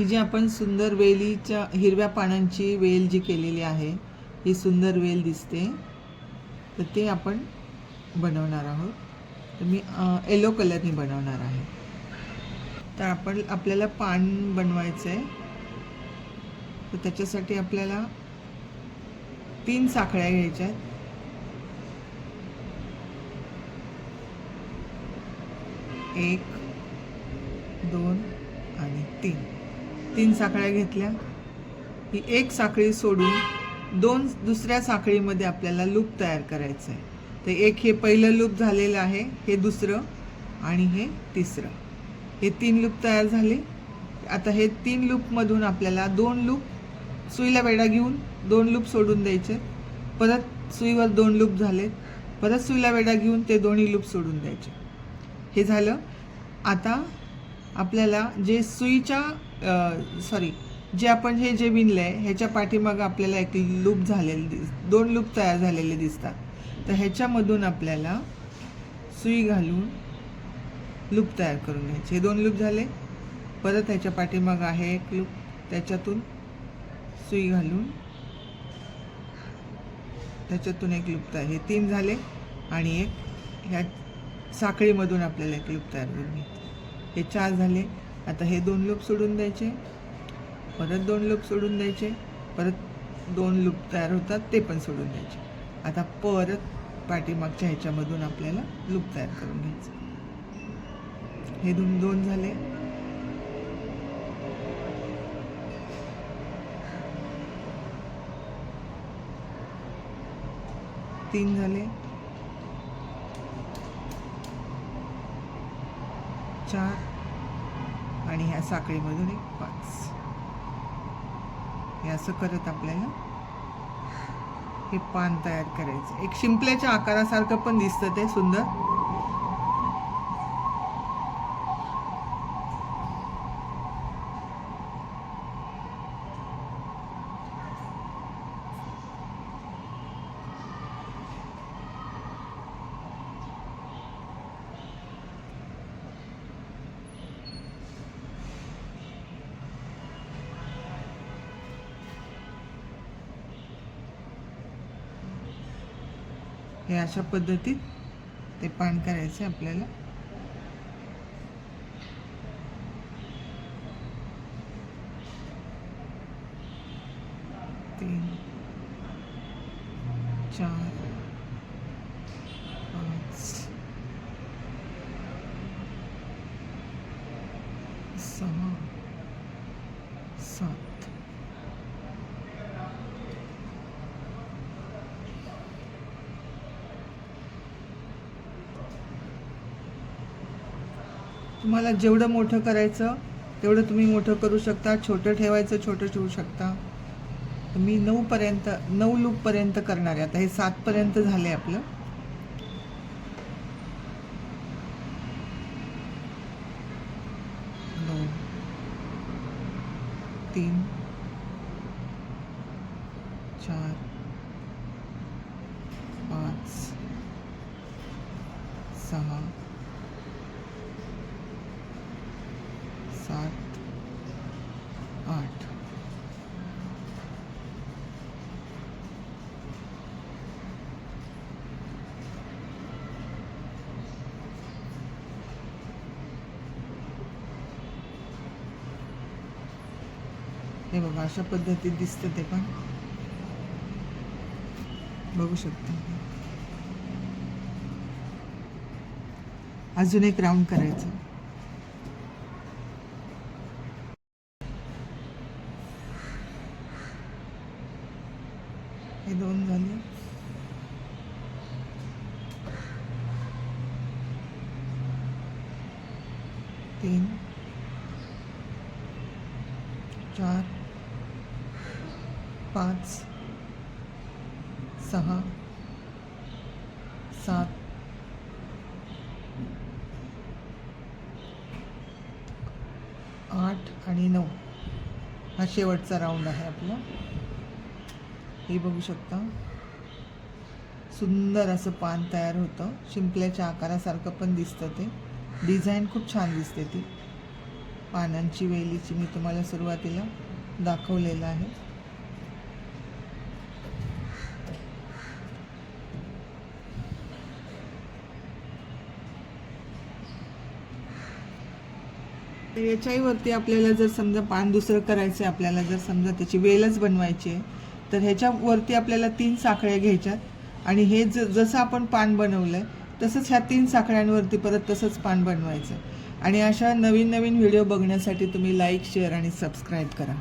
ही जी आपण सुंदर वेलीच्या हिरव्या पानांची वेल जी केलेली आहे ही सुंदर वेल दिसते तर ते आपण बनवणार आहोत. तर मी येलो कलरनी बनवणार आहे. तर आपण आपल्याला पान बनवायचं आहे तर त्याच्यासाठी आपल्याला तीन साखळ्या घ्यायच्या आहेत. एक दोन आणि तीन. तीन साखळ्या घेतल्या. ही एक साखळी सोडून दोन दुसऱ्या साखळीमध्ये आपल्याला लूप तयार करायचं आहे तर एक हे पहिलं लूप झालेलं आहे हे दुसरं आणि हे तिसरं. हे तीन लूप तयार झाले. आता हे तीन लूपमधून आपल्याला दोन लूप सुईला वेडा घेऊन दोन लूप सोडून द्यायचे. परत सुईवर दोन लूप झाले परत सुईला वेडा घेऊन ते दोन्ही लूप सोडून द्यायचे. हे झालं. आता आपल्याला जे सुईच्या सॉरी जे आपण हे जे विणलं आहे ह्याच्या पाठीमागं आपल्याला एक लूप झालेले दिस दोन लूप तयार झालेले दिसतात. तर ह्याच्यामधून आपल्याला सुई घालून लूप तयार करून घ्यायचे. हे दोन लूप झाले. परत ह्याच्या पाठीमागं आहे एक लूप. त्याच्यातून सुई घालून त्याच्यातून एक लूप तयार हे तीन झाले आणि एक ह्या साखळीमधून आपल्याला एक लूप तयार करून घ्यायचं. हे चार झाले. आता हे दोन लूप सोडून द्यायचे. परत दोन लूप सोडून द्यायचे. परत दोन लूप तयार होतात ते पण सोडून द्यायचे. आता परत पाठीमागच्या ह्याच्यामधून आपल्याला लूप तयार करून घ्यायचं. हे दोन दोन झाले. तीन झाले. चार आणि ह्या साखळीमधून एक पाच. हे असं करत आपल्याला हे पान तयार करायचं. एक शिंपल्याच्या आकारासारखं पण दिसतं ते सुंदर. हे अशा पद्धतीत ते पान करायचे आपल्याला. तीन चार पाच सहा सात तुम्हाला जेवढं मोठं करायचं तेवढं तुम्ही मोठं करू शकता. छोटं ठेवायचं छोटं ठेवू शकता. मी नऊपर्यंत नऊ लूपपर्यंत करणार आहे. आता हे सातपर्यंत झालं आहे आपलं. नऊ तीन चार पाच सहा सात आठ. हे बघा अशा पद्धतीत दिसतं ते पण. बघू शकता. अजून एक राऊंड करायचं. हे दोन झाले. तीन. चार. पाच. सहा. सात. आठ आणि नऊ. हा शेवटचा राऊंड आहे आपला. हे बघू शकता. सुंदर असं पान तयार होतं. शिंपल्याच्या आकारासारखं पण दिसतं ते. डिझाईन खूप छान दिसते ती. पानांची वेलीची मी तुम्हाला सुरुवातीला दाखवलेलं आहे. तर याच्याही वरती आपल्याला जर समजा पान दुसरं करायचं आहे आपल्याला जर समजा त्याची वेलच बनवायची आहे तर ह्याच्यावरती आपल्याला तीन साखळ्या घ्यायच्या आणि हे ज जसं आपण पान बनवलं आहे तसंच ह्या तीन साखळ्यांवरती परत तसंच पान बनवायचं. आणि अशा नवीन नवीन व्हिडिओ बघण्यासाठी तुम्ही लाईक शेअर आणि सबस्क्राईब करा.